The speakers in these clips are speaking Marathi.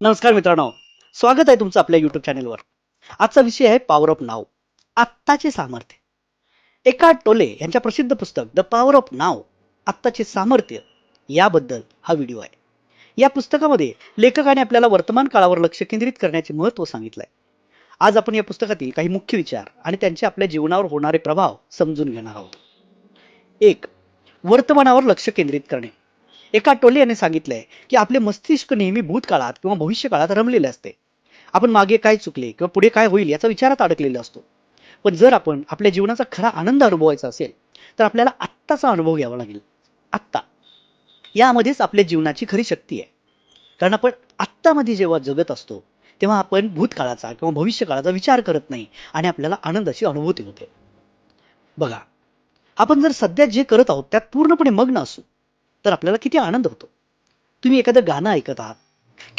नमस्कार मित्रांनो स्वागत आहे तुमचं आपल्या युट्यूब चॅनेलवर आजचा विषय आहे पॉवर ऑफ नाव आत्ताचे सामर्थ्य. एका टोले यांच्या प्रसिद्ध पुस्तक द पॉवर ऑफ नाव आत्ताचे सामर्थ्य याबद्दल हा व्हिडिओ आहे. या पुस्तकामध्ये लेखकाने आपल्याला वर्तमान काळावर लक्ष केंद्रित करण्याचे महत्त्व सांगितलंय. आज आपण या पुस्तकातील काही मुख्य विचार आणि त्यांचे आपल्या जीवनावर होणारे प्रभाव समजून घेणार आहोत. एक वर्तमानावर लक्ष केंद्रित करणे. एका टोले याने सांगितलंय की आपले मस्तिष्क नेहमी भूतकाळात किंवा भविष्यकाळात रमलेले असते. आपण मागे काय चुकले किंवा पुढे काय होईल याचा विचारात अडकलेला असतो. पण जर आपण आपल्या जीवनाचा खरा आनंद अनुभवायचा असेल तर आपल्याला आत्ताचा अनुभव घ्यावा लागेल. आत्ता. यामध्येच आपल्या जीवनाची खरी शक्ती आहे. कारण आपण आत्तामध्ये जेव्हा जगत असतो तेव्हा आपण भूतकाळाचा किंवा भविष्यकाळाचा विचार करत नाही आणि आपल्याला आनंदाची अनुभूती होते. बघा. आपण जर सध्या जे करत आहोत त्यात पूर्णपणे मग्न असू तर आपल्याला किती आनंद होतो. तुम्ही एखादं गाणं ऐकत आहात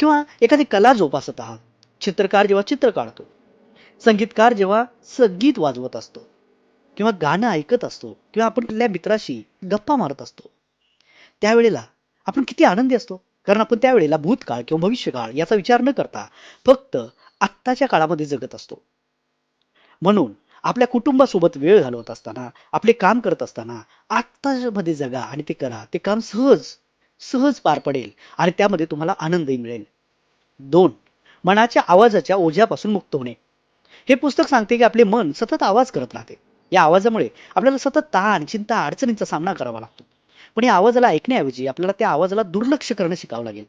किंवा एखादी कला जोपासत आहात. चित्रकार जेव्हा चित्र काढतो संगीतकार जेव्हा संगीत वाजवत असतो किंवा गाणं ऐकत असतो किंवा आपण आपल्या मित्राशी गप्पा मारत असतो त्यावेळेला आपण किती आनंदी असतो. कारण आपण त्यावेळेला भूतकाळ किंवा भविष्यकाळ याचा विचार न करता फक्त आत्ताच्या काळामध्ये जगत असतो. म्हणून आपल्या कुटुंबासोबत वेळ घालवत असताना आपले काम करत असताना आत्तामध्ये जगा आणि ते करा. ते काम सहज सहज पार पडेल आणि त्यामध्ये तुम्हाला आनंदही मिळेल. दोन मनाच्या आवाजाच्या ओझ्यापासून मुक्त होणे. हे पुस्तक सांगते की आपले मन सतत आवाज करत राहते. या आवाजामुळे आपल्याला सतत ताण चिंता अडचणींचा सामना करावा लागतो. पण या आवाजाला ऐकण्याऐवजी आपल्याला त्या आवाजाला दुर्लक्ष करणं शिकावं लागेल.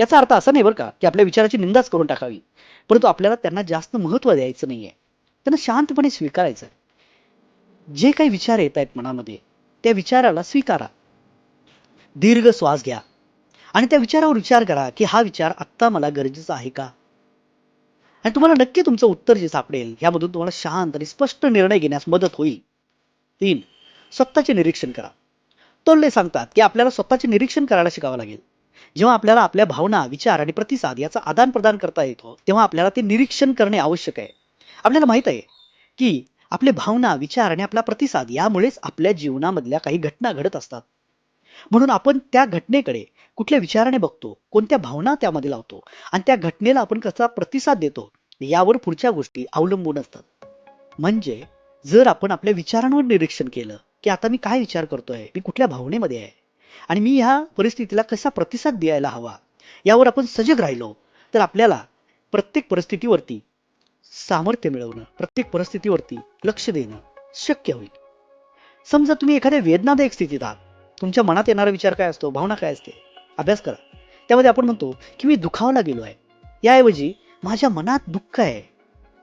याचा अर्थ असा नाही बरं का की आपल्या विचाराची निंदाच करून टाकावी. परंतु आपल्याला त्यांना जास्त महत्त्व द्यायचं नाहीये. त्यांना शांतपणे स्वीकारायचं. जे काही विचार येत आहेत मनामध्ये त्या विचाराला स्वीकारा. दीर्घ श्वास घ्या. आणि त्या विचारावर विचार करा की हा विचार आत्ता मला गरजेचा आहे का? आणि तुम्हाला नक्की तुमचं उत्तर जे सापडेल यामधून तुम्हाला शांत आणि स्पष्ट निर्णय घेण्यास मदत होईल. तीन स्वतःचे निरीक्षण करा. तोडले सांगतात की आपल्याला स्वतःचे निरीक्षण करायला शिकावं लागेल. जेव्हा आपल्याला आपल्या भावना विचार आणि प्रतिसाद याचा आदान प्रदान करता येतो तेव्हा आपल्याला ते निरीक्षण करणे आवश्यक आहे. आपल्याला माहीत आहे की आपले भावना विचार आणि आपला प्रतिसाद यामुळेच आपल्या जीवनामधल्या काही घटना घडत असतात. म्हणून आपण त्या घटनेकडे कुठल्या विचाराने बघतो कोणत्या भावना त्यामध्ये लावतो आणि त्या घटनेला आपण कसा प्रतिसाद देतो यावर पुढच्या गोष्टी अवलंबून असतात. म्हणजे जर आपण आपल्या विचारांवर निरीक्षण केलं की आता मी काय विचार करतोय मी कुठल्या भावनेमध्ये आहे आणि मी ह्या परिस्थितीला कसा प्रतिसाद द्यायला हवा यावर आपण सजग राहिलो तर आपल्याला प्रत्येक परिस्थितीवरती सामर्थ्य मिळवणं प्रत्येक परिस्थितीवरती लक्ष देणं शक्य होईल. समजा तुम्ही एखाद्या वेदनादायक स्थितीत आहात. तुमच्या मनात येणारा विचार काय असतो? भावना काय असते? अभ्यास करा. त्यामध्ये आपण म्हणतो की मी दुखावला गेलो आहे. याऐवजी माझ्या मनात दुःख आहे.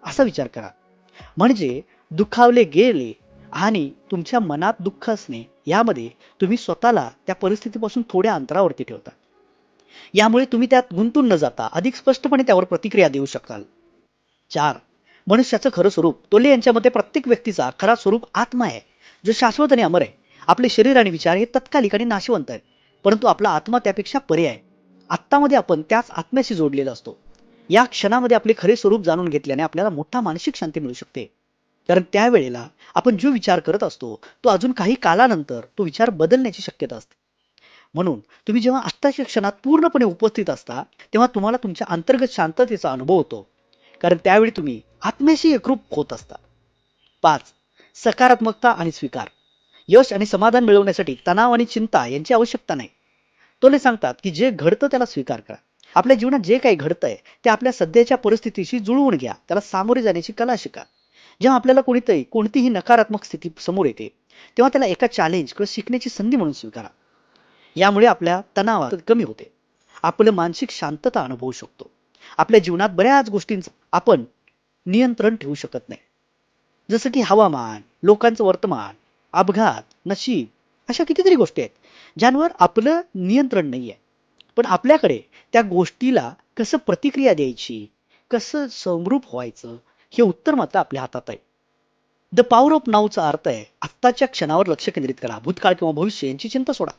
असा विचार करा. म्हणजे दुखावले गेले आणि तुमच्या मनात दुःख असणे यामध्ये तुम्ही स्वतःला त्या परिस्थितीपासून थोड्या अंतरावरती ठेवता. यामुळे तुम्ही त्यात गुंतून न जाता अधिक स्पष्टपणे त्यावर प्रतिक्रिया देऊ शकाल. चार. मनुष्याचं खरं स्वरूप तोले यांच्या मते प्रत्येक व्यक्तीचा खरा स्वरूप आत्मा आहे. जो शाश्वत आणि अमर आहे. आपले शरीर आणि विचार हे तत्कालिक आणि नाशवंत आहेत परंतु आपला आत्मा त्यापेक्षा पर्याय आहे. आत्तामध्ये आपण त्याच आत्म्याशी जोडलेला असतो. या क्षणामध्ये आपले खरे स्वरूप जाणून घेतल्याने आपल्याला मोठा मानसिक शांती मिळू शकते. कारण त्यावेळेला आपण जो विचार करत असतो तो अजून काही कालानंतर तो विचार बदलण्याची शक्यता असते. म्हणून तुम्ही जेव्हा आत्ताच्या क्षणात पूर्णपणे उपस्थित असता तेव्हा तुम्हाला तुमच्या अंतर्गत शांततेचा अनुभव होतो. कारण त्यावेळी तुम्ही आत्म्याशी एकरूप होत असता. पाच सकारात्मकता आणि स्वीकार. यश आणि समाधान मिळवण्यासाठी तणाव आणि चिंता यांची आवश्यकता नाही. तोले सांगतात की जे घडतं त्याला स्वीकार करा. आपल्या जीवनात जे काही घडतंय ते आपल्या सध्याच्या परिस्थितीशी जुळवून घ्या. त्याला सामोरे जाण्याची कला शिका. जेव्हा आपल्याला कोणीतरी कोणतीही नकारात्मक स्थिती समोर येते तेव्हा त्याला एका चॅलेंज किंवा शिकण्याची संधी म्हणून स्वीकारा. यामुळे आपल्या तणावात कमी होते. आपलं मानसिक शांतता अनुभवू शकतो. आपल्या जीवनात बऱ्याच गोष्टींचं आपण नियंत्रण ठेवू शकत नाही. जसं की हवामान लोकांचं वर्तमान अपघात नशीब अशा कितीतरी गोष्टी आहेत ज्यांवर आपलं नियंत्रण नाही आहे पण आपल्याकडे त्या गोष्टीला कसं प्रतिक्रिया द्यायची कसं समरूप व्हायचं हे उत्तर मात्र आपल्या हातात आहे. द पॉवर ऑफ नावचा अर्थ आहे आत्ताच्या क्षणावर लक्ष केंद्रित करा. भूतकाळ किंवा भविष्य यांची चिंता सोडा.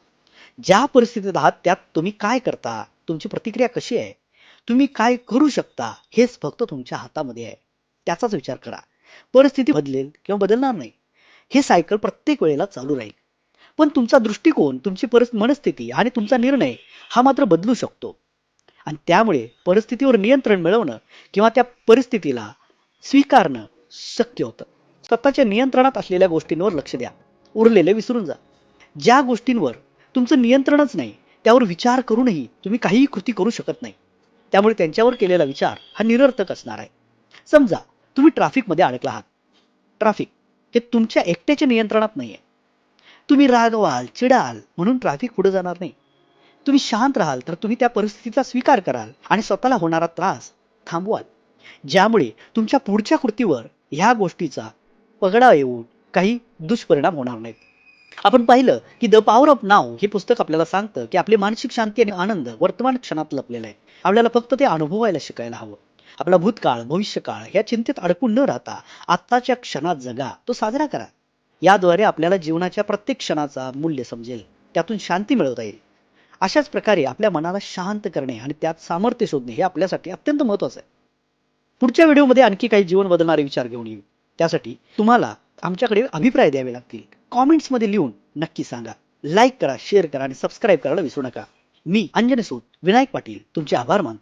ज्या परिस्थितीत आहात त्यात तुम्ही काय करता तुमची प्रतिक्रिया कशी आहे तुम्ही काय करू शकता हेच फक्त तुमच्या हातामध्ये आहे. त्याचाच विचार करा. परिस्थिती बदलेल किंवा बदलणार नाही. हे सायकल प्रत्येक वेळेला चालू राहील. पण तुमचा दृष्टिकोन तुमची परिस मनस्थिती आणि तुमचा निर्णय हा मात्र बदलू शकतो. आणि त्यामुळे परिस्थितीवर नियंत्रण मिळवणं किंवा त्या परिस्थितीला स्वीकारणं शक्य होतं. स्वतःच्या नियंत्रणात असलेल्या गोष्टींवर लक्ष द्या. उरलेले विसरून जा. ज्या गोष्टींवर तुमचं नियंत्रणच नाही त्यावर विचार करूनही तुम्ही काहीही कृती करू शकत नाही. त्यामुळे त्यांच्यावर केलेला विचार हा निरर्थक असणार आहे. समजा तुम्ही ट्रॅफिकमध्ये अडकला आहात. ट्रॅफिक हे तुमच्या एकट्याच्या नियंत्रणात नाही आहे तुम्ही रागवाल चिडाल म्हणून ट्रॅफिक पुढे जाणार नाही. तुम्ही शांत राहाल तर तुम्ही त्या परिस्थितीचा स्वीकार कराल आणि स्वतःला होणारा त्रास थांबवाल. ज्यामुळे तुमच्या पुढच्या कृतीवर ह्या गोष्टीचा पगडा येऊन काही दुष्परिणाम होणार नाहीत. आपण पाहिलं की द पॉवर ऑफ नाव हे पुस्तक आपल्याला सांगतं की आपली मानसिक शांती आणि आनंद वर्तमान क्षणात लपलेला आहे. आपल्याला फक्त ते अनुभवायला शिकायला हवं. आपला भूतकाळ भविष्यकाळ ह्या चिंतेत अडकून न राहता आत्ताच्या क्षणात जगा तो साजरा करा. याद्वारे आपल्याला जीवनाच्या प्रत्येक क्षणाचा मूल्य समजेल. त्यातून शांती मिळवता येईल. अशाच प्रकारे आपल्या मनाला शांत करणे आणि त्यात सामर्थ्य शोधणे हे आपल्यासाठी अत्यंत महत्वाचं आहे. पुढच्या व्हिडिओमध्ये आणखी काही जीवन बदलणारे विचार घेऊन येऊ. त्यासाठी तुम्हाला आमच्याकडे अभिप्राय द्यावे लागतील. कॉमेंट्समध्ये लिहून नक्की सांगा. लाईक करा शेअर करा आणि सबस्क्राईब करायला विसरू नका. मी अंजने सूत विनायक पाटील. तुमचे आभार मानतो.